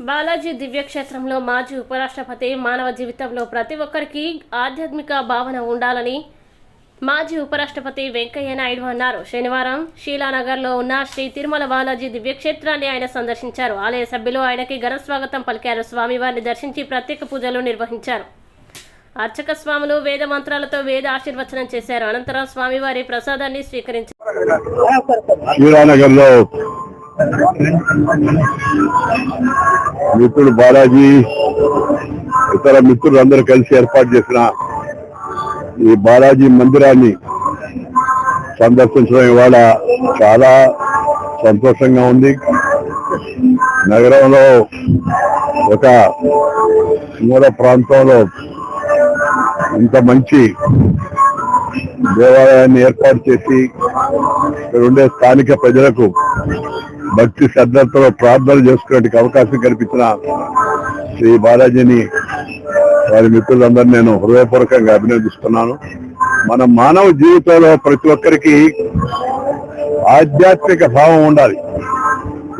బాలాజీ దివ్యక్షేత్రంలో మాజీ ఉపరాష్ట్రపతి మానవ జీవితంలో ప్రతి ఒక్కరికి ఆధ్యాత్మిక భావన ఉండాలని మాజీ ఉపరాష్ట్రపతి వెంకయ్య నాయుడు అన్నారు. శనివారం షీలానగర్లో ఉన్న శ్రీ తిరుమల బాలాజీ దివ్యక్షేత్రాన్ని ఆయన సందర్శించారు. ఆలయ సభ్యులు ఆయనకి ఘన స్వాగతం పలికారు. స్వామివారిని దర్శించి ప్రత్యేక పూజలు నిర్వహించారు. అర్చక స్వాములు వేద మంత్రాలతో వేద ఆశీర్వచనం చేశారు. అనంతరం స్వామివారి ప్రసాదాన్ని స్వీకరించారు. మిత్రుడు బాలాజీ ఇతర మిత్రులు అందరూ కలిసి ఏర్పాటు చేసిన ఈ బాలాజీ మందిరాన్ని సందర్శించడం ఇవాళ చాలా సంతోషంగా ఉంది. నగరంలో ఒక మూల ప్రాంతంలో ఇంత మంచి దేవాలయాన్ని ఏర్పాటు చేసి ఇక్కడ ఉండే స్థానిక ప్రజలకు భక్తి శ్రద్ధలతో ప్రార్థన చేసుకునే అవకాశం కల్పించిన శ్రీ బాలాజీని వారి మిత్రులందరూ నేను హృదయపూర్వకంగా అభినందిస్తున్నాను. మన మానవ జీవితంలో ప్రతి ఒక్కరికి ఆధ్యాత్మిక భావం ఉండాలి.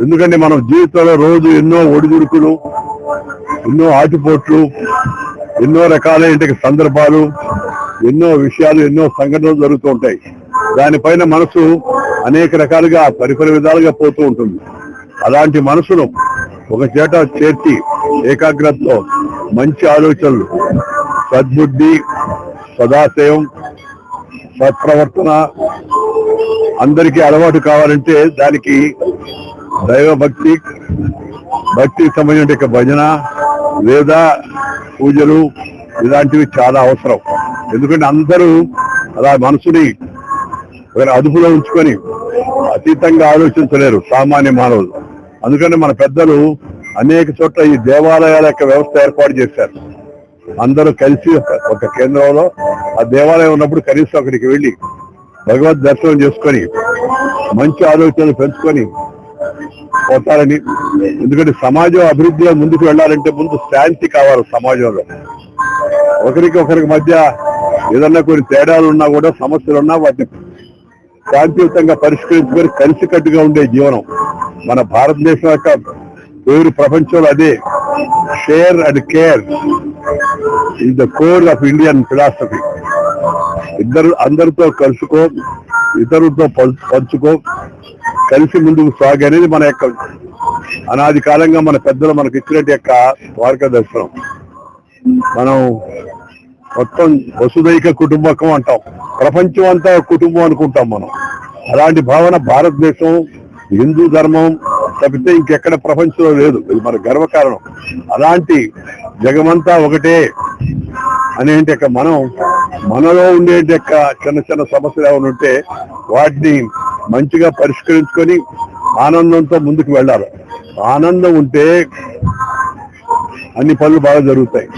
ఎందుకంటే మనం జీవితంలో రోజు ఎన్నో ఒడిదుడుకులు ఎన్నో ఆటిపోట్లు ఎన్నో రకాలైన సందర్భాలు ఎన్నో విషయాలు ఎన్నో సంఘటనలు జరుగుతూ ఉంటాయి. దానిపైన మనసు అనేక రకాలుగా పరిపరి విధాలుగా పోతూ ఉంటుంది. అలాంటి మనసును ఒక చేట చేర్చి ఏకాగ్రతతో మంచి ఆలోచనలు సద్బుద్ధి సదాశయం సత్ప్రవర్తన అందరికీ అలవాటు కావాలంటే దానికి దైవభక్తి భక్తి భక్తికి సంబంధించిన భజన లేదా పూజలు ఇలాంటివి చాలా అవసరం. ఎందుకంటే అందరూ అలా మనసుని ఒకరి అదుపులో ఉంచుకొని అతీతంగా ఆలోచించలేరు సామాన్య మానవులు. అందుకని మన పెద్దలు అనేక చోట్ల ఈ దేవాలయాల యొక్క వ్యవస్థ ఏర్పాటు చేశారు. అందరూ కలిసి ఒక- ఒక కేంద్రంలో ఆ దేవాలయం ఉన్నప్పుడు కనీసం అక్కడికి వెళ్ళి భగవద్ దర్శనం చేసుకొని మంచి ఆలోచనలు పెంచుకొని పోతారని. ఎందుకంటే సమాజం అభివృద్ధిలో ముందుకు వెళ్ళాలంటే ముందు శాంతి కావాలి సమాజంలో. ఒకరికి ఒకరికి మధ్య ఏదన్నా కొన్ని తేడాలు ఉన్నా కూడా సమస్యలు ఉన్నా వాటిని శాంతియుతంగా పరిష్కరించుకొని కలిసికట్టుగా ఉండే జీవనం. మన భారతదేశం యొక్క పేరు ప్రపంచంలో అదే. Share and care in the core of Indian philosophy ఇద్దరు అందరితో కలుసుకో ఇతరులతో పంచుకో కలిసి ముందుకు సాగు అనేది మన యొక్క అనాది కాలంగా మన పెద్దలు మనకు ఇచ్చినట్టు యొక్క మార్గదర్శనం. మనం మొత్తం వసుదైక కుటుంబకం అంటాం. ప్రపంచం అంతా కుటుంబం అనుకుంటాం మనం. అలాంటి భావన భారతదేశం హిందూ ధర్మం తప్పితే ఇంకెక్కడ ప్రపంచంలో లేదు. ఇది మన గర్వకారణం. అలాంటి జగమంతా ఒకటే అనేటి యొక్క మనం మనలో ఉండేంటి యొక్క చిన్న చిన్న సమస్యలు ఏమైనా ఉంటే వాటిని మంచిగా పరిష్కరించుకొని ఆనందంతో ముందుకు వెళ్ళాలి. ఆనందం ఉంటే అన్ని పనులు బాగా జరుగుతాయి.